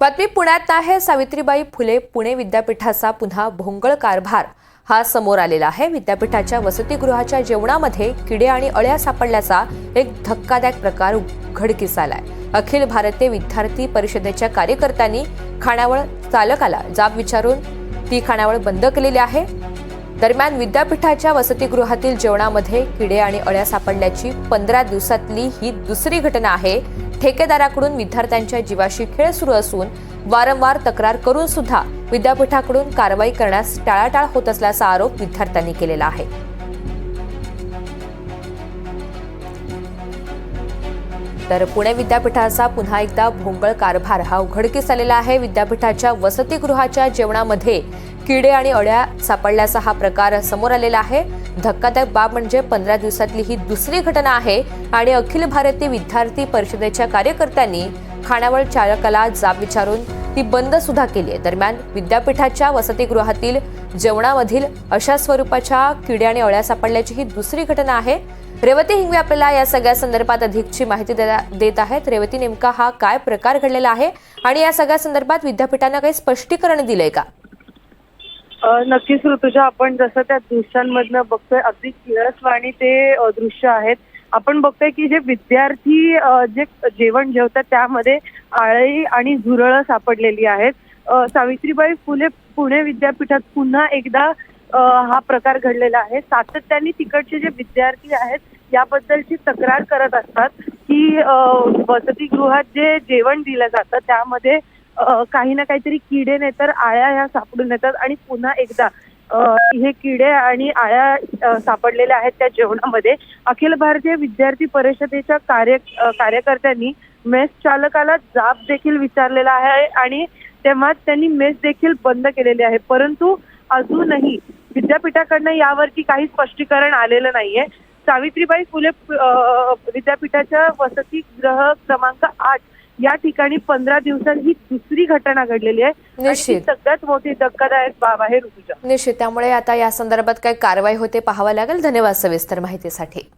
बातमी पुण्यात आहे. सावित्रीबाई फुले पुणे विद्यापीठाचा पुन्हा भोंगळ कारभार. हा समोर आलेला आहे. विद्यापीठाच्या वसतिगृहाच्या जेवणामध्ये किडे आणि अळ्या सापडल्याचा एक धक्कादायक प्रकार उघडकीस आलाय अखिल भारतीय विद्यार्थी परिषदेच्या कार्यकर्त्यांनी खाण्यावळ चालकाला जाब विचारून ती खाण्यावळ बंद केलेली आहे. दरम्यान विद्यापीठाच्या वसतिगृहातील जेवणामध्ये किडे आणि अळ्या सापडल्याची पंधरा दिवसातली ही दुसरी घटना आहे. ठेकेदाराकडून विद्यार्थ्यांच्या जीवाशी खेळ सुरू असून वारंवार तक्रार करून सुद्धा विद्यापीठाकडून कारवाई करण्यास टाळाटाळ होत असल्याचा आरोप विद्यार्थ्यांनी केलेला आहे. तर पुणे विद्यापीठाचा पुन्हा एकदा भोंगळ कारभार हा उघडकीस आलेला आहे. विद्यापीठाच्या वसतिगृहाच्या जेवणामध्ये किडे आणि अळ्या सापडल्याचा हा प्रकार समोर आलेला आहे. धक्कादायक बाब म्हणजे पंधरा दिवसातली ही दुसरी घटना आहे आणि अखिल भारतीय विद्यार्थी परिषदेच्या कार्यकर्त्यांनी खाण्यावळ चालकाला जाब विचारून ती बंद सुद्धा केली आहे. दरम्यान विद्यापीठाच्या वसतिगृहातील जेवणामधील अशा स्वरूपाच्या किडे आणि अळ्या सापडल्याची ही दुसरी घटना आहे. रेवती हिंगवे आपल्याला या सगळ्या संदर्भात अधिकची माहिती देत आहेत. रेवती नेमका हा काय प्रकार घडलेला आहे आणि या सगळ्या संदर्भात विद्यापीठानं काही स्पष्टीकरण दिलंय का? नक्कीच ऋतुजा आपण जसं त्या दृश्यांमधनं बघतोय अगदी किळसवाणी ते दृश्य आहेत. आपण बघतोय की जे विद्यार्थी जे जेवण जेवतात त्यामध्ये आळई आणि झुरळं सापडलेली आहेत. सावित्रीबाई फुले पुणे विद्यापीठात पुन्हा एकदा हा प्रकार घडलेला आहे. सातत्याने तिकडचे जे विद्यार्थी आहेत याबद्दलची तक्रार करत असतात की वसतिगृहात जे जेवण दिलं जातं त्यामध्ये काही ना काहीतरी किडे नाही तर आळ्या ह्या सापडून येतात आणि पुन्हा एकदा हे किडे आणि आळ्या सापडलेल्या आहेत त्या जेवणामध्ये. अखिल भारतीय विद्यार्थी परिषदेच्या कार्य कार्यकर्त्यांनी मेस चालकाला जाब देखील विचारलेला आहे आणि तेव्हा त्यांनी मेस देखील बंद केलेली आहे. परंतु अजूनही विद्यापीठाकडनं यावरती काही स्पष्टीकरण आलेलं नाहीये. सावित्रीबाई फुले विद्यापीठाच्या वसतिगृह क्रमांक आठ या ठिकाणी पंधरा दिवसात ही दुसरी घटना घडलेली आहे. सगळ्यात मोठी धक्कादायक बाब आहे ऋतुजा. निश्चित. त्यामुळे आता या संदर्भात काय कारवाई होते पाहावं लागेल. धन्यवाद सविस्तर माहितीसाठी.